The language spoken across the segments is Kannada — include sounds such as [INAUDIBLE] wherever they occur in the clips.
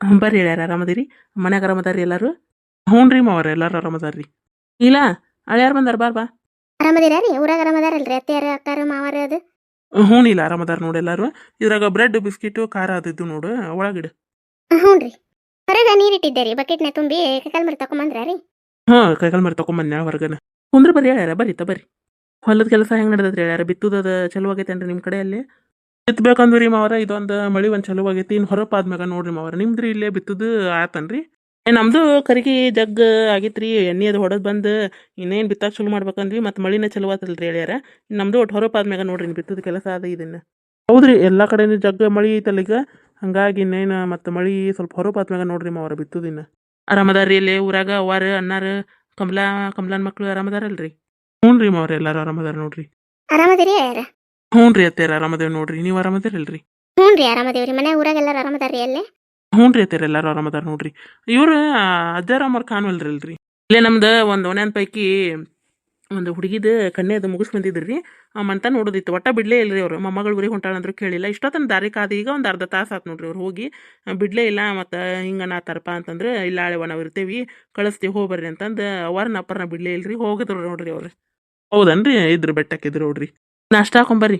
ಬರ್ರಿ ಹೇಳ್ಯಾರ ಆರಾಮದಿರಿ? ಮನ್ಯಾಗ ಆರಾಮದಾರಿ ಎಲ್ಲಾರು? ಹ್ಞೂ ರೀ ಮಾವರ ಎಲ್ಲಾರು ಆರಾಮದಾರ್ರಿ. ಇಲ್ಲ ಅಳ್ಯಾರು ಬಂದಾರ ಬಾರ್ ಬಾ. ಆರಾಮದಿರ ರೀ ಊರಾಗ ಆರಾಮದಾರಲ್ರಿ? ಅತ್ತೆಯಾರ ಅಕ್ಕಾರ ಮಾವಾರ ಅದು? ಹ್ಞೂ ಇಲ್ಲ ಆರಾಮದಾರ ನೋಡಿ ಎಲ್ಲಾರು. ಇದ್ರಾಗ ಬ್ರೆಡ್ ಬಿಸ್ಕಿಟು ಖಾರ ಅದಿದ್ದು ನೋಡು ಒಳಗಿಡು. ಹ್ಞೂ ರೀ ಹೊರಗೆ ನೀರಿಟ್ಟಿದ್ದೆ ರೀ ಬಕೆಟ್ನ ತುಂಬಿ ಕೈಕಾಲ್ ಮರಿ ತಕೊಂಬಂದ್ರ ರೀ ಹಾ ಕೈಕಾಲ್ ಮರಿ ತಕೊಂಬನ್ನ ಹೊರಗನ. ಕುಂದ್ರ ಬರ್ರಿ ಹೇಳ್ಯಾರ ಬರೀತ ಬರ್ರಿ. ಹೊಲದ ಕೆಲಸ ಹೆಂಗ್ ನಡೆದತ್ರಿ ಹೇಳ್ಯಾರ ಬಿತ್ತುದ ಚಲೋ ಆಗೈತೇನ್ರಿ ನಿಮ್ಮ ಕಡೆ ಅಲ್ಲಿ? ಬಿತ್ತಬೇಕಂದ್ರಿ ಮಾವರ, ಇದೊಂದು ಮಳಿ ಒಂದು ಚಲೋ ಆಗೈತಿ ಇನ್ನು ಹೊರಪ್ ಆದ್ಮ್ಯಾಗ ನೋಡ್ರಿ ಮಾವರ. ನಿಮ್ದ್ರಿ ಇಲ್ಲೇ ಬಿತ್ತದು ಆತನ್ರಿ? ನಮ್ದು ಕರಿಗಿ ಜಗ್ ಆಗಿತ್ರಿ ಎಣ್ಣೆ ಅದು ಹೊಡೆದ್ ಬಂದು ಇನ್ನೇನು ಬಿತ್ತಾಕ ಚಲೋ ಮಾಡ್ಬೇಕಂದ್ರಿ ಮತ್ತೆ ಮಳಿನ ಚಲೋ ಆತಲ್ರಿ ಹೇಳ್ಯಾರ. ನಮ್ದು ಒಟ್ಟು ಹೊರಪ್ ಆದ್ಮ್ಯಾಗ ನೋಡ್ರಿ ಬಿತ್ತದ ಕೆಲಸ ಅದ ಇದನ್ನ. ಹೌದ್ರಿ, ಎಲ್ಲ ಕಡೆನೂ ಜಗ್ ಮಳಿ ಐತಲ್ಲ ಈಗ? ಹಂಗಾಗಿ ಇನ್ನೇನು ಮತ್ತೆ ಮಳಿ ಸ್ವಲ್ಪ ಹೊರಪ್ ಆದ್ಮ್ಯಾಗ ನೋಡ್ರಿ ಮಾವರ ಬಿತ್ತುದಿನ್ನ ಆರಾಮದಾರ್ರಿ ಇಲ್ಲಿ ಊರಾಗ ಅವಾರ ಅನ್ನಾರ ಕಮಲಾ, ಕಮಲಾನ್ ಮಕ್ಳು ಆರಾಮದಾರಲ್ರಿ ಹ್ಞೂ ರೀ ಮಾವ್ರ, ಎಲ್ಲಾರು ಆರಾಮದಾರ ನೋಡ್ರಿ. ಆರಾಮದಿರಿ ಯಾರ ಹ್ಞೂ ರೀ ಅತ್ತೇರ ಆರಾಮದೇವ್ ನೋಡ್ರಿ. ನೀವು ಆರಾಮದಿರಲ್ರಿ ಹ್ಞೂ ರೀ ಆರಾಮದೇವ್ರಿ. ಮನೆ ಊರಾಗ ಎಲ್ಲಾರು ಆರಾಮದಾರ್ರಿ ಅಲ್ಲೇ ಹ್ಞೂ ರೀ ಅತ್ತೇರ ಎಲ್ಲಾರು ಆರಾಮದಾರ ನೋಡ್ರಿ. ಇವ್ರು ಅಜ್ಜಾರಮ್ಮರ್ ಕಾಣವಲ್ರಲ್ರಿ ಇಲ್ಲೇ ನಮ್ದು ಒಂದು ಓನ್ಯಾನ್ ಪೈಕಿ ಒಂದು ಹುಡುಗಿದ ಕನ್ಯೆದು ಮುಗಿಸ್ ಬಂದಿದ್ರಿ. ಆ ಮಂತ ನೋಡೋದಿತ್ತು. ಒಟ್ಟ ಬಿಡ್ಲೇ ಇಲ್ರಿ ಅವ್ರು. ಮೊಮ್ಮಗಳು ಊರಿಗೆ ಹೊಂಟಾಳಂದ್ರು ಕೇಳಿಲ್ಲ. ಇಷ್ಟೊತ್ತನ ದಾರಿ ಕಾದ ಈಗ ಒಂದು ಅರ್ಧ ತಾಸು ಆತು ನೋಡ್ರಿ ಅವ್ರು ಹೋಗಿ. ಆ, ಬಿಡ್ಲೇ ಇಲ್ಲ ಮತ್ತು ಹಿಂಗೆ ನಾತಾರಪ್ಪ ಅಂತಂದ್ರೆ ಇಲ್ಲ ಆಳೆವ ನಾವು ಇರ್ತೀವಿ ಕಳಿಸ್ತೀವಿ ಹೋಗ್ಬರ್ರಿ ಅಂತಂದು ಅವರನ್ನ ಅಪ್ಪರನ್ನ ಬಿಡ್ಲೇ ಇಲ್ರಿ. ಹೋಗಿದ್ರು ನೋಡ್ರಿ ಅವ್ರು. ಹೌದನ್ರಿ ಇದ್ರ ಬೆಟ್ಟಕ್ಕಿದ್ರು ನೋಡ್ರಿ ನಾಷ್ಟ ಹಾಕೊಂಬರ್ರಿ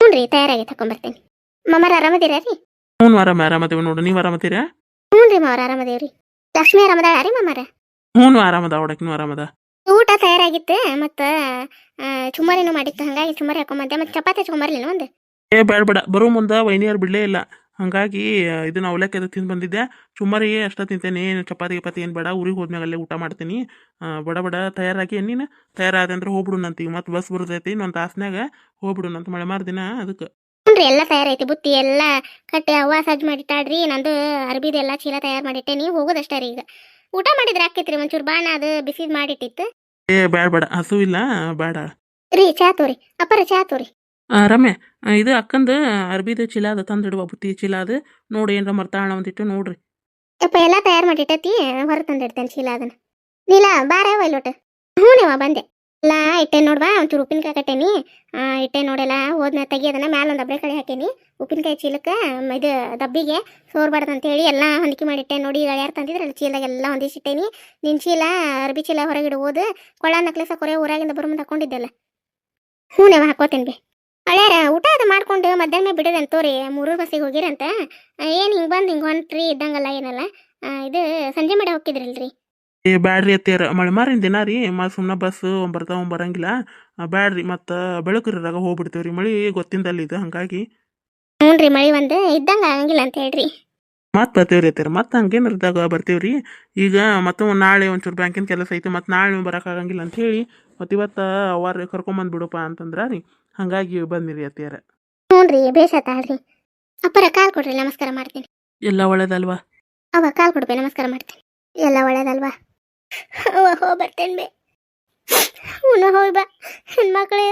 ಹ್ಞೂ ರೀ ತಯಾರಾಗಿ ತಗೊಂಬರ್ತೇನೆ ಮಮ್ಮರ ಆರಾಮದಿರಾ ರೀ? ಹ್ಞೂ ಆರಾಮ ಆರಾಮದೇವ್ ನೋಡು ನೀವು ಆರಾಮದಿರಾ? ಹ್ಞೂ ರೀ ಮಾವ್ರ ಆರಾಮದೇವ್ರಿ ಲಕ್ಷ್ಮಿ ಆರಾಮದಾಳ ರೀ ಮಮ್ಮರ ಹ್ಞೂ ಆರಾಮದ ಅವಡಕ್ನು ಆರಾಮದ. ಊಟ ತಯಾರಾಗಿತ್ತು ಮತ್ತು ಚುಮ್ಮರಿನೂ ಮಾಡಿತ್ತು ಹಂಗಾಗಿ ಚುಮ್ಮರಿ ಹಾಕೊಂಬಂದೆ ಮತ್ತು ಚಪಾತಿ ಹಚ್ಕೊಂಬರ್ಲಿಲ್ಲ ಒಂದು? ಏ ಬೇಡ ಬೇಡ ಬರೋ ಮುಂದೆ ವೈನಿಯರ್ ಬಿಡಲೇ ಇಲ್ಲ. ಹಾಗಾಗಿ ಇದನ್ನ ಅವಲಕ್ಕಿ ಅದು ತಿಂದು ಬಂದಿದ್ದೆ. ಸುಮಾರು ಅಷ್ಟೇ ತಿಂತೇನೆ ಏನು ಚಪಾತಿ ಗಪಾತಿ ಏನು ಬೇಡ ಊರಿಗೆ ಹೋದ್ಮ್ಯಾಗ ಅಲ್ಲೇ ಊಟ ಮಾಡ್ತೀನಿ. ಬಡ ಬಡ ತಯಾರಾಗಿ ನೀನು ತಯಾರಾದ ಅಂದ್ರೆ ಹೋಗ್ಬಿಡುನಂತೀವಿ. ಮತ್ತೆ ಬಸ್ ಬರ್ತೈತಿ ಇನ್ನೊಂದು ತಾಸ್ನ್ಯಾಗ ಹೋಗ್ಬಿಡುನಂತ ಮಳೆ ಮಾರ್ದಿನ ಅದಕ್ಕೆ. ಹ್ಞೂ ಎಲ್ಲ ತಯಾರೈತಿ ಬುತ್ತಿ ಎಲ್ಲ ಕಟ್ಟಿ ಅವ್ವ ಸಜ್ಜು ಮಾಡಿಟ್ಟಾಡ್ರಿ ನಂದು ಅರ್ಬಿದು ಎಲ್ಲ ಚೀಲ ತಯಾರು ಮಾಡಿಟ್ಟೆ ನೀವು ಹೋಗೋದಷ್ಟೇ ರೀ ಈಗ. ಊಟ ಮಾಡಿದ್ರೆ ಹಾಕಿತ್ರಿ ಒಂಚೂರು ಬಾಣ ಅದು ಬಿಸಿದ್ ಮಾಡಿಟ್ಟಿತ್ತು. ಏ ಬೇಡ ಬೇಡ ಹಸು ಇಲ್ಲ ಬೇಡ ರೀ ಚಾ ತೋರಿ ಅಪ್ಪರ ಚಾ ತೋರಿ. ರಮ್ಯ ಇದು ಅಕ್ಕಂದು ಅರ್ಬಿದು ಚೀಲ ಅದು ತಂದಿಡುವ ಬುತ್ತಿ ಚೀಲ ಅದು ನೋಡಿ ಏನರ ಮರ್ತಾಳ ಒಂದಿಟ್ಟು ನೋಡ್ರಿ. ಯಪ್ಪ, ಎಲ್ಲ ತಯಾರು ಮಾಡಿಟ್ಟತಿ ಹೊರ ತಂದಿಡ್ತೇನೆ ಚೀಲ ಅದನ್ನ ನೀಲ, ಬಾರ ಒಯ್ಲೋಟ ಹ್ಞೂ ನೀವ ಬಂದೆ. ಎಲ್ಲ ಇಟ್ಟೆ ನೋಡ್ವಾ, ಒಂಚೂರು ಉಪ್ಪಿನಕಾಯಿ ಕಟ್ಟೇನಿ. ಇಟ್ಟೆ ನೋಡೆಲ್ಲ, ಹೋದ್ನ ತೆಗಿಯೋದನ್ನ ಮ್ಯಾಲ ಒಂದು ದಬ್ಬೆ ಕಡೆ ಹಾಕೇನಿ. ಉಪ್ಪಿನಕಾಯಿ ಚೀಲಕ್ಕೆ ಇದು ದಬ್ಬಿಗೆ ಸೋರ್ಬಾರ್ದು ಅಂತೇಳಿ ಎಲ್ಲ ಹೊಂದಿಕೆ ಮಾಡಿಟ್ಟೆ. ನೋಡಿ ಈಗ ಯಾರು ತಂದಿದ್ರಲ್ಲ ಚೀಲಗೆಲ್ಲ ಹೊಂದಿಸಿಟ್ಟೇನಿ ನಿನ್ನ ಚೀಲ, ಅರ್ಬಿ ಚೀಲ ಹೊರಗಿಡು ಓದು ಕೊಳ್ಳ ನಕ್ಲೆಸ ಕೊರೆ ಊರಾಗಿಂದ ಬರೋ ಮುಂದೆ ಹಾಕೊಂಡಿದ್ದೆಲ್ಲ ಹ್ಞೂ ನೀವು ಹಾಕೋತೇನೆ ಬಿ. ಹಳ್ಯಾರ ಊಟ ಅದು ಮಾಡ್ಕೊಂಡು ಮಧ್ಯಾಹ್ನ ಬಿಡೋದು ರೀ ಮೂರೂರು ಬಸ್ಸಿಗೆ ಹೋಗಿರಂತ? ಏನು ಹಿಂಗೆ ಬಂದು ಹಿಂಗೆ ಹೊಂಟ್ರಿ? ಇದ್ದಂಗಲ್ಲ ಏನಲ್ಲ. ಆ, ಇದು ಸಂಜೆ ಮಾಡಿ ಹೋಗಿದ್ರಲ್ರಿ ಏ ಬ್ಯಾಡ್ರಿ ಅತ್ತಿಯರ. ಮಳೆ ಮಾರಿನ ದಿನ ರೀ. ಮತ್ತು ಸುಮ್ಮನೆ ಬಸ್ ಬರ್ತಾವ ಬರಂಗಿಲ್ಲ. ಆ, ಬ್ಯಾಡ್ರಿ. ಮತ್ತು ಬೆಳಕರಿರಾಗ ಹೋಗ್ಬಿಡ್ತೇವ್ರಿ. ಮಳಿ ಗೊತ್ತಿಂದಲ್ಲಿ ಇದು ಹಂಗಾಗಿ. ಹ್ಞೂ ರೀ ಮಳೆ ಒಂದು ಇದ್ದಂಗ ಆಗಂಗಿಲ್ಲ ಅಂತ ಹೇಳ್ರಿ. ಮತ್ತೆ ಬರ್ತೇವ್ರಿ ಅತ್ತಿಯರ. ಮತ್ತೆ ಹಂಗೇನಿರ್ದಾಗ ಬರ್ತೀವ್ರಿ. ಈಗ ಮತ್ತೆ ನಾಳೆ ಒಂಚೂರು ಬ್ಯಾಂಕಿನ ಕೆಲಸ ಐತಿ. ಮತ್ತು ನಾಳೆ ನೀವು ಬರೋಕ್ಕಾಗಂಗಿಲ್ಲ ಅಂತ ಹೇಳಿ ಮತ್ತು ಇವತ್ತು ಅವಾರ ಕರ್ಕೊಂಬಂದು ಬಿಡಪ್ಪ ಅಂತಂದ್ರೆ ರೀ. ಹಾಗಾಗಿ ಬಂದಿರಿ ಅತ್ತೇರ ನೋಡ್ರಿ ಬೇಸತ್ತಾಳ್ರಿ ಅಪ್ಪರ ಕಾಲ್ ಕೊಡ್ರಿ ನಮಸ್ಕಾರ ಮಾಡ್ತೀನಿ. ಎಲ್ಲ ಒಳ್ಳೇದಲ್ವಾ? ಅವ ಕಾಲ್ ಕೊಡ್ಬೇ ನಮಸ್ಕಾರ ಮಾಡ್ತೀನಿ. ಎಲ್ಲ ಒಳ್ಳೇದಲ್ವಾ? ಅವ್ವ ಹೋ ಬರ್ತೇನೆ ಬೇ. ಹೋಯ್ ಬಾ. ಹೆಣ್ಮಕ್ಳೇ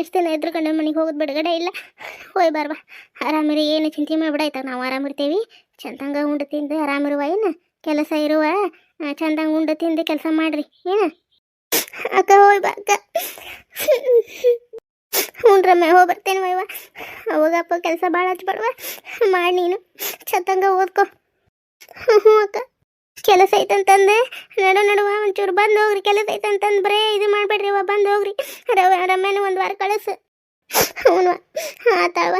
ಎಷ್ಟು ದಿನ ಇದ್ರು ಗಂಡನ ಮನೆಗೆ ಹೋಗೋದು ಬಿಡುಗಡೆ ಇಲ್ಲ. ಹೋಯ್ ಬಾರ್ ಬಾ. ಆರಾಮಿರಿ ಏನು ಚಿಂತೆ ಮಾಡ್ಬಿಡಾಯ್ತ ನಾವು ಆರಾಮಿರ್ತೀವಿ ಚಂದಂಗ ಉಂಡು ತಿಂದು ಆರಾಮಿರುವ ಏನು? ಕೆಲಸ ಇರುವ ಚಂದಂಗ ಉಂಡು ತಿಂದು ಕೆಲಸ ಮಾಡ್ರಿ. ಏನು? ಅಕ್ಕ ಹೋಯ್ ಬಾ ಅಕ್ಕ. ಹ್ಞೂ ರಮ್ಯ ಹೋಗಿ ಬರ್ತೇನೆ ಅವಾಗಪ್ಪ ಕೆಲಸ ಭಾಳ ಹಚ್ಬೇಡವ ಮಾಡಿ ನೀನು. ಚತ್ತಂಗ ಓದ್ಕೊ. ಹ್ಞೂ ಹ್ಞೂ ಅಕ್ಕ. ಕೆಲಸ ಐತಂತಂದೆ. ನಡು ನಡುವ ಒಂಚೂರು ಬಂದು ಹೋಗ್ರಿ. ಕೆಲಸ ಐತಂತಂದು ಬರೇ ಇದು ಮಾಡಬೇಡ್ರಿ ಅವ ಬಂದು ಹೋಗ್ರಿ. ರವ ರಮ್ಯನ ಒಂದು ವಾರ ಕಳಿಸು. ಹ್ಞೂ ಆತಾವ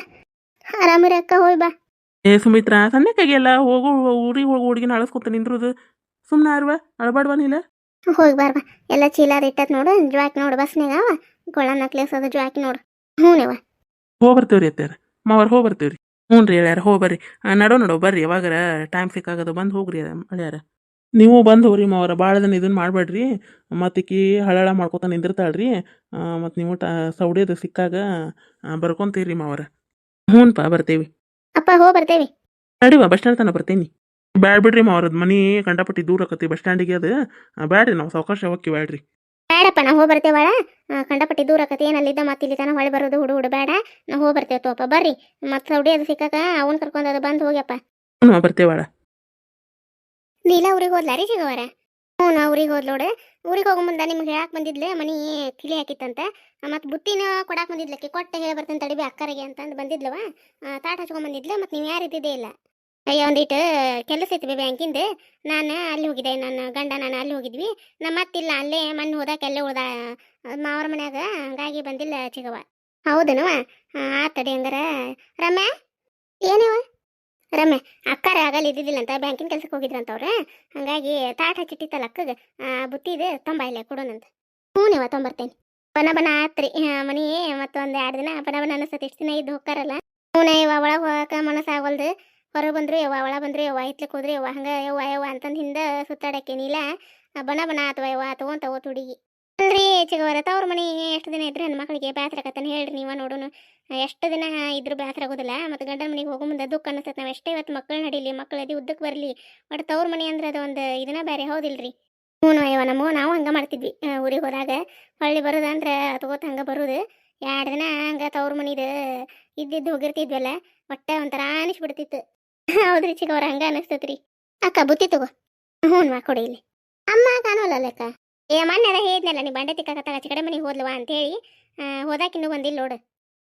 ಆರಾಮಿರಿ ಅಕ್ಕ ಹೋಯ್ ಬಾ. ಏ ಸುಮಿತ್ರಾ ಸಣ್ಣಕ್ಕಾಗೆಲ್ಲ ಹೋಗು ಊರಿಗೆ ಹೋಗಿ ಹುಡುಗಿನ ಅಳಸ್ಕೊತ ನಿಂದ್ರದು. ಸುಮ್ಮನೆ ಅರ್ವ ಅಳಬಾಡ್ವ ನೀಲ ಹೋಗಿ ಎಲ್ಲ ಚೀಲ ಇಟ್ಟತ್ ನೋಡು ಜ್ವಾಕ್ ನೋಡು ಬಸ್ನಾಗ ಗೊಳ ನಕ್ಲೇಸ್ ಅದ ಜ್ವಾಕ್ ನೋಡು. ಹ್ಞೂ ನೀವ ಹೋಗಿ ಬರ್ತೀವ್ರಿ ಅತ್ತಾರ ಮಾವರ್ ಹೋಗಿ ಬರ್ತೀವ್ರಿ ಹ್ಞೂ ರೀ ಹೇಳ್ಯಾರ ಹೋಗಿ ಬರ್ರಿ ನಡೋ ನಡೋ ಬರ್ರಿ. ಯಾವಾಗರ ಟೈಮ್ ಸಿಕ್ಕಾಗದು ಬಂದು ಹೋಗ್ರಿ ಅಳ್ಯಾರ. ನೀವು ಬಂದು ಹೋಗ್ರಿ ಮಾವರ ಭಾಳ ದಿನ ಇದನ್ನ ಮಾಡಬೇಡ್ರಿ. ಮತ್ತಿಕ್ಕಿ ಹಳಳ ಮಾಡ್ಕೊತ ನಿಂದಿರ್ತಾಳ್ರಿ. ಮತ್ತು ನೀವು ಟ ಸೌಡಿಯದು ಸಿಕ್ಕಾಗ ಬರ್ಕೊಂತೀರಿ ಮಾವರ ಹ್ಞೂನ್ಪ ಬರ್ತೀವಿ. ಅಪ್ಪ ಹೋಗಿ ಬರ್ತೇವಿ. ನಡಿವ ಬಸ್ ಸ್ಟ್ಯಾಂಡ್ ತನಕ ಬರ್ತೀನಿ. ಬ್ಯಾಡ್ ಬಿಡ್ರಿ ಮಾವರದ್ ಮನಿ ಕಂಡಪಟ್ಟಿ ದೂರ ಆಕತಿ ಬಸ್ ಸ್ಟ್ಯಾಂಡಿಗೆ ಅದು. ಬ್ಯಾಡ್ರಿ ನಾವು ಸಾವಕಾಶ ಹೋಗಿ ಬ್ಯಾಡ್ರಿ ಬೇಡಪ್ಪ ನಾವು ಹೋಗಿ ಬರ್ತೇವಳ ಕಂಡಪಟ್ಟಿ ದೂರ ಆಕತಿ ಏನಲ್ಲಿದ್ದ ಮತ್ತೆ ಇಲ್ಲಿ ತನ ಹೊಳೆ ಬರೋದು ಹುಡು ಹುಡು ಬೇಡ. ನಾವು ಹೋಗಿ ಬರ್ತೇವೆ ತೋಪ ಬರ್ರಿ. ಮತ್ತೆ ಸೌಡಿ ಅದು ಸಿಕ್ಕಾಕ ಅವನ್ ಕರ್ಕೊಂಡು ಅದು ಬಂದು ಹೋಗ್ಯಪ್ಪ. ಹ್ಞೂ ಬರ್ತೇವಳ ನೀಲ ಊರಿಗೆ ಹೋದ್ಲ ರೀ ಸಿಗವರ? ಹ್ಞೂ ನಾ ಊರಿಗೆ ಹೋದ್ಲೋಡೆ ಊರಿಗೆ ಹೋಗೋ ಮುಂದೆ ನಿಮ್ಗೆ ಹೇಳಕ್ ಬಂದಿದ್ಲೆ ಮನಿ ಕಿಳಿ ಹಾಕಿತ್ತಂತ. ಮತ್ತೆ ಬುತ್ತಿನ ಕೊಡಾಕ್ ಬಂದಿದ್ಲಕ್ಕೆ ಕೊಟ್ಟೆ ಹೇಳಿ ಬರ್ತೇನೆ ತಡಿಬಿ ಅಕ್ಕರಿಗೆ ಅಂತಂದು ಬಂದಿದ್ಲವ. ತಾಟ ತಾಟ್ ಹಚ್ಕೊಂಡ್ ಬಂದಿದ್ಲೆ ಮತ್ತು ನೀವು ಯಾರು ಇದ್ದಿದ್ದೇ ಇಲ್ಲ. ಅಯ್ಯ, ಒಂದಿಟ್ಟು ಕೆಲಸ ಇತ್ತು ಬ್ಯಾಂಕಿಂದ. ನಾನು ಅಲ್ಲಿ ಹೋಗಿದ್ದೆ, ನನ್ನ ಗಂಡ ನಾನು ಅಲ್ಲಿ ಹೋಗಿದ್ವಿ. ನಮ್ಮ ಮತ್ತಿಲ್ಲ ಅಲ್ಲೇ ಮಣ್ಣು ಹೋದಾಕ ಅಲ್ಲೇ ಉಳ್ದ ಮಾವ್ರ ಮನ್ಯಾಗ ಹಂಗಾಗಿ ಬಂದಿಲ್ಲ ಚಿಗವ ಹೌದನವ ಆತಡಿ ಹಂಗಾರ. ರಮ್ಯಾ? ಏನವ? ರಮ್ಯ, ಅಕ್ಕಾರ ಆಗಲ್ಲ, ಇದ್ದಿದ್ದಿಲ್ಲ ಅಂತ ಬ್ಯಾಂಕಿನ ಕೆಲ್ಸಕ್ಕೆ ಹೋಗಿದ್ರಂತ ಅವ್ರ. ಹಂಗಾಗಿ ತಾಟ ಹಚ್ಚಿಟ್ಟಿತ್ತಲ್ಲ ಅಕ್ಕಗ. ಇದೆ ತೊಂಬ ಇಲ್ಲ ಕೊಡೋಣಂತ ಹ್ಞೂ ನೀವ, ತೊಂಬರ್ತೇನೆ. ಬನ ಬನ ಆತ್ರಿ. ಮನಿ ಮತ್ತೊಂದು ಎರಡು ದಿನ ಬನ ಬನ ಅನಿಸ್ತತಿ. ಎಷ್ಟು ದಿನ ಇದ್ದು ಹೋಗ್ತಾರಲ್ಲ. ಹ್ಞೂ ಇವ ಒಳಗೆ ಹೋಗಕ್ಕೆ ಮನಸ್ಸಾಗಲ್ದು ಹೊರಗೆ ಬಂದ್ರೆ ಯವ್ವ, ಒಳ ಬಂದ್ರು ಯವ್ವ ಹಿತ್ಲಕ್ಕೆ ಹೋದ್ರೆ ಯವ್ವ, ಹಂಗ ಯವ್ವ ಯವ್ವ ಅಂತಂದು ಹಿಂದೆ ಸುತ್ತಾಡಕ್ಕೇನಿಲ್ಲ ಬಣ ಬಣ ಆತವ ಯವ್ವ ತಗೊಂತ ಹೋತ್ ಹುಡುಗಿ ಅಲ್ರಿ ಚಿಗವರ, ತವ್ರ ಮನೆ ಎಷ್ಟು ದಿನ ಇದ್ರೆ ಹೆಣ್ಮಕ್ಳಿಗೆ ಬೇಸರಕತ್ತಾನೆ ಹೇಳ್ರಿ ನೀವ ನೋಡೋಣ ಎಷ್ಟು ದಿನ ಇದ್ರು ಬೇಸರ ಆಗೋದಿಲ್ಲ, ಮತ್ತು ಗಂಡನ ಮನೆಗೆ ಹೋಗೋ ಮುಂದೆ ದುಃಖ ಅನ್ನಿಸ್ತೈತೆ ನಾವು ಎಷ್ಟೇ ಇವತ್ತು ಮಕ್ಕಳು ನಡೀಲಿ ಮಕ್ಕಳು ಅದೇ ಉದ್ದಕ್ಕೆ ಬರಲಿ, ಬಟ್ ತವ್ರ ಮನೆ ಅಂದ್ರೆ ಅದು ಒಂದು ಇದನ್ನ ಬೇರೆ ಹೌದಿಲ್ರಿ? ಹ್ಞೂ ಅಯ್ಯವ ನಮ್ಮ, ನಾವು ಹಂಗೆ ಮಾಡ್ತಿದ್ವಿ ಊರಿಗೆ ಹೋದಾಗ. ಹೊಳ್ಳಿ ಬರೋದಂದ್ರೆ ತಗೋತ ಹಂಗೆ ಬರೋದು. ಎರಡು ದಿನ ಹಂಗೆ ತವ್ರ ಮನಿದು ಇದ್ದಿದ್ದು ಹೋಗಿರ್ತಿದ್ವಲ್ಲ, ಒಟ್ಟೆ ಒಂಥರ ಅನಿಸ್ಬಿಡ್ತಿತ್ತು. ಹೌದ್ರಿ ಚಿಕ್ಕವ್ರ ಹಂಗ ಅನಿಸ್ತೈತ್ರಿ. ಅಕ್ಕ, ಬುತ್ತಿ ತಗೋ. ಹ್ಞೂ ಕೊಡಿ ಇಲ್ಲಿ. ಅಮ್ಮ ಕಾಣೋಲ್ಲ ಅಕ್ಕ? ಏ, ಮೊನ್ನೆ ಅದ ಹೇಳಿದ್ನಲ್ಲ, ನೀ ಬಂಡೆ ತಿಕ್ಕಕತ್ತಾಗ ಚಿಕಡೆ ಮನೆಗೆ ಹೋದ್ಲವಾ ಅಂತೇಳಿ. ಹೋದಾಕಿನ್ನೂ ಬಂದಿಲ್ಲ ನೋಡು.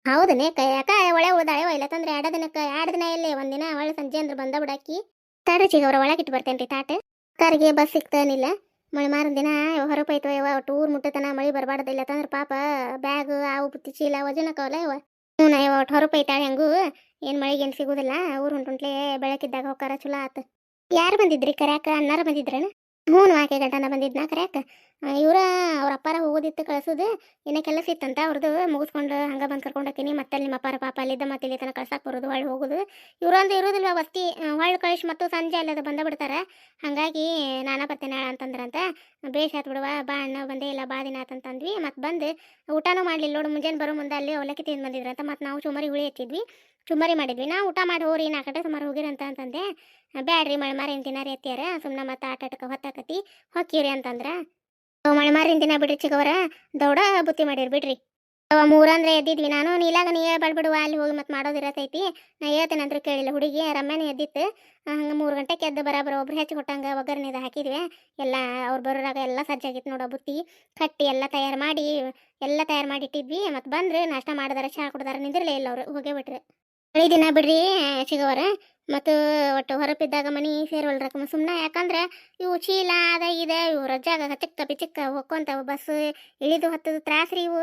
ಹೌದನೇ ಅಕ್ಕ? ಒಳೆ ಉಳ್ದಾಳೆ ಇಲ್ಲ ತಂದ್ರೆ ಎರಡು ದಿನಕ್ಕೆ, ಎರಡು ದಿನ ಇಲ್ಲೇ ಒಂದಿನ ಒಳ್ಳೆ ಸಂಜೆ ಅಂದ್ರೆ ಬಂದ ಬಿಡಾಕಿ. ತಡ ಚಿಗವ್ರ ಒಳಗಿಟ್ಟು ಬರ್ತೇನೆ ರೀ ತಾಟ. ಕಾರಿಗೆ ಬಸ್ ಸಿಗ್ತಾನಿಲ್ಲ. ಮಳೆ ಮಾರಿನ ದಿನ ಹೊರಗೆ ಟೂರ್ ಮುಟ್ಟತನ, ಮಳಿ ಬರಬಾರ್ದಿಲ್ಲ ತಂದ್ರೆ ಪಾಪ, ಬ್ಯಾಗ್ ಆವು ಬುತ್ತಿ ಚೀಲ, ವಜನಕ್ಕವಲ್ಲ ಇವ ಹ್ಞೂ, ನಾ ಇವ ಒಟ್ಟು ಹೊರಗೆ ಏನು ಮಳೆಗೆ ಏನು ಸಿಗುದಿಲ್ಲ. ಊರು ಹೊಂಟುಂಟ್ಲೆ ಬೆಳಕಿದ್ದಾಗ ಹೋಗಾರ ಚಲೋ ಆತು. ಯಾರು ಬಂದಿದ್ರಿ? ಕರ್ಯಾಕ ಅಣ್ಣಾರ ಬಂದಿದ್ರನ? ಹ್ಞೂ ಆಕೆ ಗಂಟನ ಬಂದಿದ್ನಾ ಕರ್ಯಾಕ. ಇವ್ರ ಅವ್ರ ಅಪ್ಪಾರ ಹೋಗೋದಿತ್ತು ಕಳ್ಸೋದು. ಇನ್ನೇ ಕೆಲಸ ಇತ್ತಂತ ಅವ್ರದ್ದು ಮುಗಿಸ್ಕೊಂಡು ಹಂಗೆ ಬಂದು ಕರ್ಕೊಂಡು ಹೋಗ್ತೀನಿ. ಮತ್ತೆ ನಿಮ್ಮ ಅಪ್ಪಾರ ಪಾಪ ಅಲ್ಲಿದ್ದ ಮತ್ತೆ ಇಲ್ಲಿ ತನಕ ಕಳ್ಸಕ್ಕೆ ಬರೋದು ಹೊಳ್ಳಿ ಹೋಗೋದು. ಇವರೊಂದು ಇರೋದಿಲ್ವ ವಸ್ತಿ ಹೊಳ್ಳಿ ಕಳಿಸಿ ಮತ್ತು ಸಂಜೆ ಅಲ್ಲದ ಬಂದ ಬಿಡ್ತಾರೆ. ಹಾಗಾಗಿ ನಾನಾ ಬರ್ತೇನೆ ಅಂತಂದ್ರಂತ. ಬೇಷ್ ಆಯ್ತು ಬಿಡುವ, ಬಾ ಅಣ್ಣ ಬಂದೇ, ಇಲ್ಲ ಬಾ ದಿನ ಆತಂತಂದ್ವಿ ಮತ್ತು ಬಂದು ಊಟನೂ ಮಾಡಲಿಲ್ಲ ನೋಡು, ಮುಂಜಾನೆ ಬರೋ ಮುಂದೆ ಅಲ್ಲಿ ಅವಲಕ್ಕಿ ತಿಂದು ಬಂದಿದ್ರಂತ. ಮತ್ತು ನಾವು ಚುಮರಿ ಹುಳಿ ಹಚ್ಚಿದ್ವಿ ಚುಮರಿ ಮಾಡಿದ್ವಿ. ನಾವು ಊಟ ಮಾಡಿ ಹೋಗ್ರಿ, ನಾ ಕಡೆ ಸುಮಾರು ಹೋಗಿರಂತ ಅಂತಂದೆ. ಬ್ಯಾಡ್ರಿ ಮಳೆ ಮಾರಿ ತಿನ್ನಾರಿ ಎತ್ತಿಯಾರ. ಸುಮ್ಮನೆ ಮತ್ತೆ ಆಟಾಟಕ್ಕೆ ಹೊತ್ತಾಕತಿ, ಹೊಕ್ಕೀರಿ ಅಂತಂದ್ರ. ಮಳೆ ದಿನ ಬಿಡ್ರಿ ಚಿಕ್ಕವರ ದೌಡ ಬುತ್ತಿ ಮಾಡಿರಿ ಬಿಡ್ರಿ. ಅವ ಮೂರಂದ್ರೆ ಎದ್ದಿದ್ವಿ ನಾನು ನೀಲಾಗ ನೀ ಬಡ್ಬಿಡುವ ಅಲ್ಲಿ ಹೋಗಿ ಮತ್ತೆ ಮಾಡೋದಿರತೈತಿ ನಾ ಹೇಳ್ತೇನೆ ಅಂದ್ರೆ ಕೇಳಿಲ್ಲ ಹುಡುಗಿ ರಮ್ಯಾನೇ ಎದ್ದಿತ್ತು. ಹಂಗೆ ಮೂರು ಗಂಟೆಗೆ ಎದ್ದು ಬರಾಬರ ಒಬ್ರು ಹೆಚ್ಚು ಕೊಟ್ಟಂಗೆ ಒಗ್ಗರಣೆದ ಹಾಕಿದ್ವಿ. ಎಲ್ಲ ಅವ್ರು ಬರೋರಾಗ ಎಲ್ಲ ಸಜ್ಜಾಗಿತ್ತು ನೋಡೋ ಬುತ್ತಿ. ಕಟ್ಟಿ ಎಲ್ಲ ತಯಾರು ಮಾಡಿ, ಎಲ್ಲ ತಯಾರು ಮಾಡಿ ಇಟ್ಟಿದ್ವಿ. ಮತ್ತು ಬಂದ್ರೆ, ನಾಷ್ಟ ಮಾಡಿದಾರೆ ಚಹಾ ಕುಡ್ದಾರ, ನಿಂದಿರಲೇ ಇಲ್ಲ ಅವ್ರು, ಹೋಗೇ ಬಿಟ್ರೆ. ಮಳೆ ದಿನ ಬಿಡ್ರಿ ಸಿಗವರ. ಮತ್ತು ಒಟ್ಟು ಹೊರಪಿದ್ದಾಗ ಮನಿ ಸೇರ್ವಲ್ರಕ್ಕ ಸುಮ್ಮನೆ ಯಾಕಂದ್ರೆ ಇವು ಚೀಲ, ಅದ, ಇದೆ, ಇವು ರಜ್ಜಾಗ ಚಿಕ್ಕ ಪಿಚಿಕ್ಕ ಹೊಕ್ಕೊಂತಾವ. ಬಸ್ ಇಳಿದು ಹತ್ತದ ತ್ರಾಸ್ರಿ ಇವು.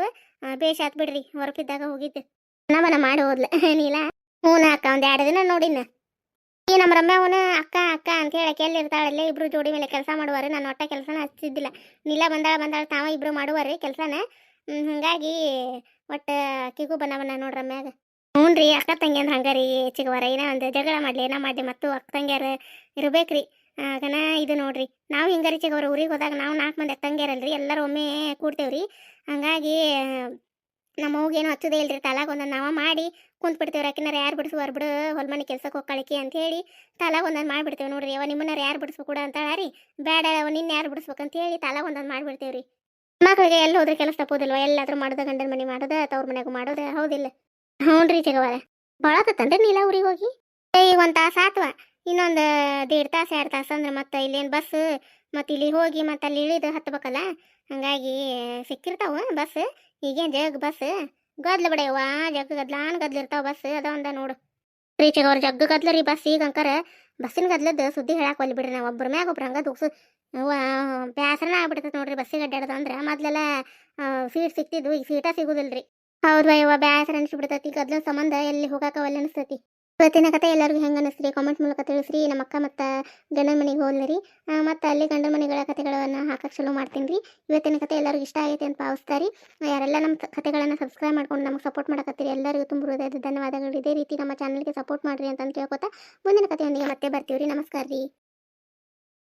ಬೇಷ್ ಆತ್ ಬಿಡ್ರಿ ಹೊರಪಿದ್ದಾಗ ಹೋಗಿದ್ದು. ನಮ್ಮನ ಮಾಡಿ ಹೋದ್ಲ. [LAUGHS] ನೀಲ ಹ್ಞೂ ಅಕ್ಕ ಒಂದು ಎರಡು ದಿನ ನೋಡಿನ. ಈ ನಮ್ಮ ರಮ್ಯಾವನ ಅಕ್ಕ ಅಕ್ಕ ಅಂತ ಹೇಳಕ್ಕೆ ಎಲ್ಲಿರ್ತಾಳಲ್ಲೇ ಇಬ್ರು ಜೋಡಿ ಮೇಲೆ ಕೆಲಸ ಮಾಡುವಾರ ನಾನು ಒಟ್ಟ ಕೆಲಸನ ಹಚ್ಚಿದ್ದಿಲ್ಲ. ನೀಲ ಬಂದಾಳ ಬಂದಾಳ ತಾವ ಇಬ್ರು ಮಾಡುವಾರೆ ಕೆಲಸನ. ಹಂಗಾಗಿ ಒಟ್ಟು ಅಕ್ಕಿಗೂ ಬನ್ನ ಬನ್ನ ನೋಡ್ರಿ ಹ್ಞೂ ರೀ ಅಕ್ಕ ತಂಗಿ ಅಂದ್ರೆ ಹಂಗಾರಿ ಬರ ಏನೋ ಒಂದು ಜಗಳ ಮಾಡಲಿ, ಏನೋ ಮಾಡಲಿ, ಮತ್ತು ಅಕ್ಕ ತಂಗಿಯರ ರೀ ಆಗನ ಇದು ನೋಡ್ರಿ, ನಾವು ಹಿಂಗಾರಿ ಚಿಗವರ, ಊರಿಗೆ ಹೋದಾಗ ನಾವು ನಾಲ್ಕು ಮಂದಿ ಅಕ್ಕ ತಂಗಿಯರಲ್ರಿ ಎಲ್ಲರೂ ಒಮ್ಮೆ ಕೂಡ್ತೇವ್ರಿ. ಹಂಗಾಗಿ ನಮ್ಮ ಅವ್ಗೇನು ಹಚ್ಚೋದೇ ಇಲ್ರಿ, ತಲಾಗ ಒಂದೊಂದು ನಾವ ಮಾಡಿ ಕುಂತ್ ಯಾಕಿನಾರ ಯಾರು ಬಿಡಿಸುವಾರ ಬಿಡು ಹೊಲ್ಮನೆ ಕೆಲ್ಸಕ್ಕೆ ಹೋಗ್ಕಳಿಕೆ ಅಂತ ಹೇಳಿ ತಲಾಗ ಒಂದೊಂದು ಮಾಡಿಬಿಡ್ತೇವೆ ನೋಡ್ರಿ ಅವ ನಿಮ್ಮನ್ನಾರ ಯಾರು ಬಿಡಿಸ್ಬೇಕು ಕೂಡ ಅಂತ ರೀ ಬೇಡ ಅವ ನಿನ್ನ ಯಾರು ಬಿಡಿಸ್ಬೇಕಂತ ಹೇಳಿ ತಲಾಗ ಒಂದೊಂದು ಮಾಡಿಬಿಡ್ತೇವ್ರಿ ಮಕ್ಕಳಿಗೆ ಎಲ್ಲಿ ಹೋದ್ರೆ ಕೆಲಸ ತಪ್ಪೋದಿಲ್ವ, ಎಲ್ಲಾದ್ರೂ ಮಾಡೋದ ಗಂಡನ ಮನೆ ಮಾಡೋದ, ತವ್ರ ಮನೆಗೂ ಮಾಡೋದ, ಹೌದಿಲ್ಲ. ಹ್ಞೂ ರೀ ಜಗವಾರ ಭಾಳ ತತ್ತನ್ರಿ ನೀಲ ಊರಿಗೆ ಹೋಗಿ? ಈಗ ಒಂದು ತಾಸು ಆತ್ವ. ಇನ್ನೊಂದು ದೇಡ್ ತಾಸು, ಎರಡು ತಾಸು ಅಂದ್ರೆ ಮತ್ತೆ ಇಲ್ಲೇನು ಬಸ್, ಮತ್ತೆ ಇಲ್ಲಿ ಹೋಗಿ ಮತ್ತೆ ಅಲ್ಲಿ ಇಳಿದು ಹತ್ಬೇಕಲ್ಲ? ಹಂಗಾಗಿ ಸಿಕ್ಕಿರ್ತಾವ ಬಸ್. ಈಗೇನು ಜಗ್ ಬಸ್? ಗದ್ಲ ಬಿಡವ್ವ ಜಗ್ ಗದ್ಲಾನ್ ಗದ್ಲ ಇರ್ತಾವ ಬಸ್. ಅದ ಒಂದ ನೋಡು. ರೀ ಅವ್ರ ಜಗ್ ಗದ್ಲ ರೀ ಬಸ್ ಈಗ ಅಂಕರ. ಬಸ್ಸಿನ ಗದ್ಲದ್ದು ಸುದ್ದಿ ಹೇಳಕ್ ಒಲ್ಲಿ ಬಿಡ್ರಿ ನಾವು. ಒಬ್ರ ಮ್ಯಾಗ ಒಬ್ರು ಹಂಗ ದುಗ್ಸು. ಬ್ಯಾಸರನ ಆಗ್ಬಿಡ್ತೈತೆ ನೋಡ್ರಿ ಬಸ್ಸಿಗೆ ಅಡ್ಡಾಡೋದು ಅಂದ್ರೆ. ಮೊದ್ಲೆಲ್ಲ ಸೀಟ್ ಸಿಕ್ತಿದ್ವು. ಈಗ ಸೀಟ ಸಿಗುದಿಲ್ರಿ. ಹೌದು ಅಯ್ಯವ್ವ ಬ್ಯಾಸರ ಅನಿಸ್ಬಿಡ್ತೈತಿ. ಗದ್ಲ ಸಂಬಂಧ ಎಲ್ಲಿ ಹೋಗಾಕ ಒಲ್ಲೆ ಅನಿಸ್ತೈತಿ. ಇವತ್ತಿನ ಕತೆ ಎಲ್ಲರಿಗೂ ಹೆಂಗೆ ಅನಿಸ್ರಿ? ಕಾಮೆಂಟ್ ಮೂಲಕ ತಿಳಿಸ್ರಿ. ನಮ್ಮ ಅಕ್ಕ ಮತ್ತು ಗಂಡನ ಮನೆಗೆ ಹೋದ್ಲರಿ ಮತ್ತು ಅಲ್ಲಿ ಗಂಡನ ಮನೆಗಳ ಕತೆಗಳನ್ನು ಹಾಕಕ್ಕೆ ಚಲೋ ಮಾಡ್ತೀನಿ ರೀ. ಇವತ್ತಿನ ಕತೆ ಎಲ್ಲರಿಗೂ ಇಷ್ಟ ಆಗೈತೆ ಅಂತ ಭಾವಿಸ್ತಾರಿ ಯಾರೆಲ್ಲ ನಮ್ಮ ಕತೆಗಳನ್ನು ಸಬ್ಸ್ಕ್ರೈಬ್ ಮಾಡ್ಕೊಂಡು ನಮಗೆ ಸಪೋರ್ಟ್ ಮಾಡಕತ್ತೀರಿ, ಎಲ್ಲರಿಗೂ ತುಂಬ ಹೃದಯದ ಧನ್ಯವಾದಗಳು ಇದೇ ರೀತಿ ನಮ್ಮ ಚಾನಲ್ಗೆ ಸಪೋರ್ಟ್ ಮಾಡಿರಿ ಅಂತ ಕೇಳ್ಕೊತಾ ಮುಂದಿನ ಕಥೆಯೊಂದಿಗೆ ಮತ್ತೆ ಬರ್ತೀವಿ ರೀ. ನಮಸ್ಕಾರ ರೀ.